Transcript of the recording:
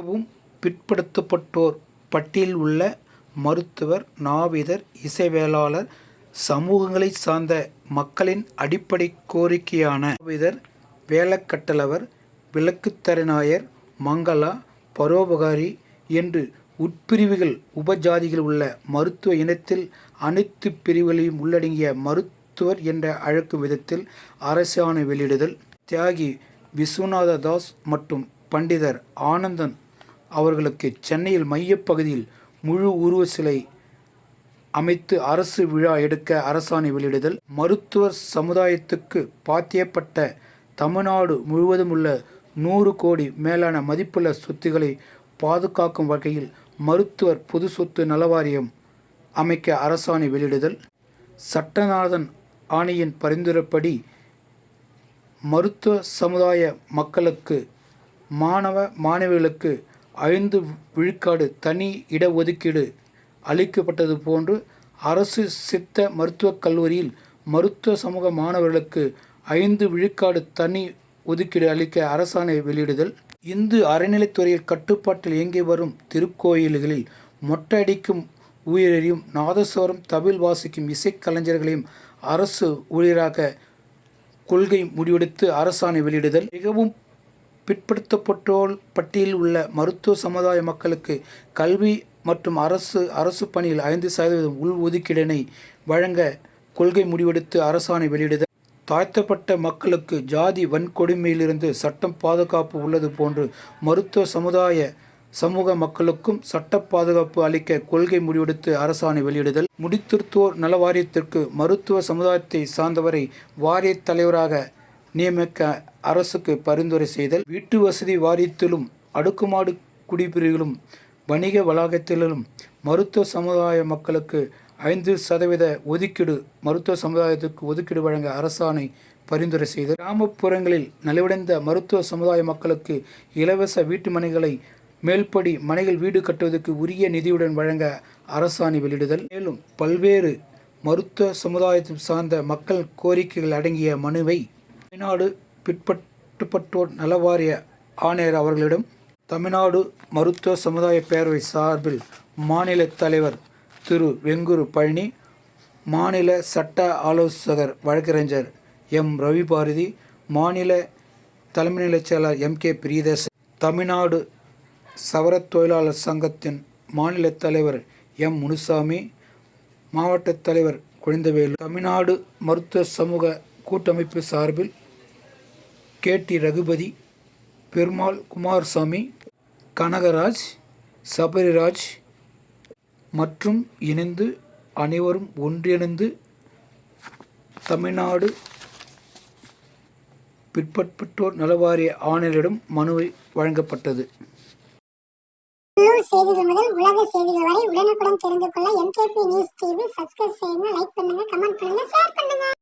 மிகவும் பிற்படுத்தப்பட்டோர். பட்டியலில் உள்ள மருத்துவர் நாவிதர் இசைவேளாளர் சமூகங்களைச் சார்ந்த மக்களின் அடிப்படை கோரிக்கையான நாவிதர் வேலக்கட்டளவர் விளக்குத்தரநாயர் மங்களா பரோபகாரி என்று உட்பிரிவுகள் உபஜாதிகள் உள்ள மருத்துவ இனத்தில் அனைத்து பிரிவுகளையும் உள்ளடங்கிய மருத்துவர் என்ற அழைக்கும் விதத்தில் அரசாணை வெளியிடுதல். தியாகி விஸ்வநாத தாஸ் மற்றும் பண்டிதர் ஆனந்தன் அவர்களுக்கு சென்னையில் மையப்பகுதியில் முழு உருவ சிலை அமைத்து அரசு விழா எடுக்க அரசாணை வெளியிடுதல் மருத்துவர் சமுதாயத்துக்கு பாத்தியப்பட்ட தமிழ்நாடு முழுவதும் உள்ள நூறு கோடி மேலான மதிப்புள்ள சொத்துக்களை பாதுகாக்கும் வகையில் மருத்துவர் பொது சொத்து நலவாரியம் அமைக்க அரசாணை வெளியிடுதல் சட்டநாதன் ஆணையின் பரிந்துரைப்படி மருத்துவ சமுதாய மக்களுக்கு மாணவ மாணவிகளுக்கு ஐந்து விழுக்காடு தனி இடஒதுக்கீடு அளிக்கப்பட்டது போன்று அரசு சித்த மருத்துவக் கல்லூரியில் மருத்துவ சமூக மாணவர்களுக்கு ஐந்து விழுக்காடு தனி ஒதுக்கீடு அளிக்க அரசாணை வெளியிடுதல். இந்து அறநிலைத்துறையில் கட்டுப்பாட்டில் இயங்கி வரும் திருக்கோயில்களில் மொட்டையடிக்கும் ஊழியரையும் நாதஸ்வரம் தவில் வாசிக்கும் இசைக்கலைஞர்களையும் அரசு ஊழியராக கொள்கை முடிவெடுத்து அரசாணை வெளியிடுதல். மிகவும் பிற்படுத்தப்பட்டோர் பட்டியலில் உள்ள மருத்துவ சமுதாய மக்களுக்கு கல்வி மற்றும் அரசு அரசு பணியில் ஐந்து சதவீதம் உள் ஒதுக்கீடினை வழங்க கொள்கை முடிவெடுத்து அரசாணை வெளியிடுதல். தாழ்த்தப்பட்ட மக்களுக்கு ஜாதி வன்கொடுமையிலிருந்து சட்டம் பாதுகாப்பு உள்ளது போன்று மருத்துவ சமுதாய சமூக மக்களுக்கும் சட்ட பாதுகாப்பு அளிக்க கொள்கை முடிவெடுத்து அரசாணை வெளியிடுதல். முடித்திருத்தோர் நல வாரியத்திற்கு மருத்துவ சமுதாயத்தை சார்ந்தவரை வாரிய தலைவராக நியமிக்க அரசுக்கு பரிந்துரை செய்தல் வீட்டு வசதி வாரியத்திலும் அடுக்குமாடு குடிபிரிவிலும் வணிக வளாகத்திலும் மருத்துவ சமுதாய மக்களுக்கு ஐந்து சதவீத ஒதுக்கீடு மருத்துவ சமுதாயத்துக்கு ஒதுக்கீடு வழங்க அரசாணை பரிந்துரை செய்தல் கிராமப்புறங்களில் நலிவடைந்த மருத்துவ சமுதாய மக்களுக்கு இலவச வீட்டு மனைகளை மேல்படி மனைகள் வீடு கட்டுவதற்கு உரிய நிதியுடன் வழங்க அரசாணை வெளியிடுதல். மேலும் பல்வேறு மருத்துவ சமுதாயத்தை சார்ந்த மக்கள் கோரிக்கைகள் அடங்கிய மனுவை தமிழ்நாடு பிற்பட்டுப்பட்டோர் நலவாரிய ஆணையர் அவர்களிடம் தமிழ்நாடு மருத்துவ சமுதாய பேரவை சார்பில் மாநில தலைவர் திரு வெங்கூர் பழனி மாநில சட்ட ஆலோசகர் வழக்கறிஞர் எம். ரவிபாரதி மாநில தலைமை நிலைச் செயலர் எம். கே. பிரியதேச தமிழ்நாடு சவரத் தொழிலாளர் சங்கத்தின் மாநில தலைவர் எம். முனுசாமி மாவட்ட தலைவர் குழந்தவேலு தமிழ்நாடு மருத்துவ சமூக கூட்டமைப்பு சார்பில் கே. டி. ரகுபதி பெருமாள் குமாரசாமி கனகராஜ் சபரிராஜ் மற்றும் இணைந்து அனைவரும் ஒன்றிணைந்து தமிழ்நாடு பிற்பட்டோர் நலவாரிய ஆணையரிடம் மனுவை வழங்கப்பட்டது. உள்ளூர் செய்திகள் முதல் உலக செய்திகள் வரை உடனுக்குடன் தெரிந்து கொள்ள எம்கேபி நியூஸ் டிவி சப்ஸ்கிரைப் செய்யுங்க லைக் பண்ணுங்க கமெண்ட் பண்ணுங்க ஷேர் பண்ணுங்க.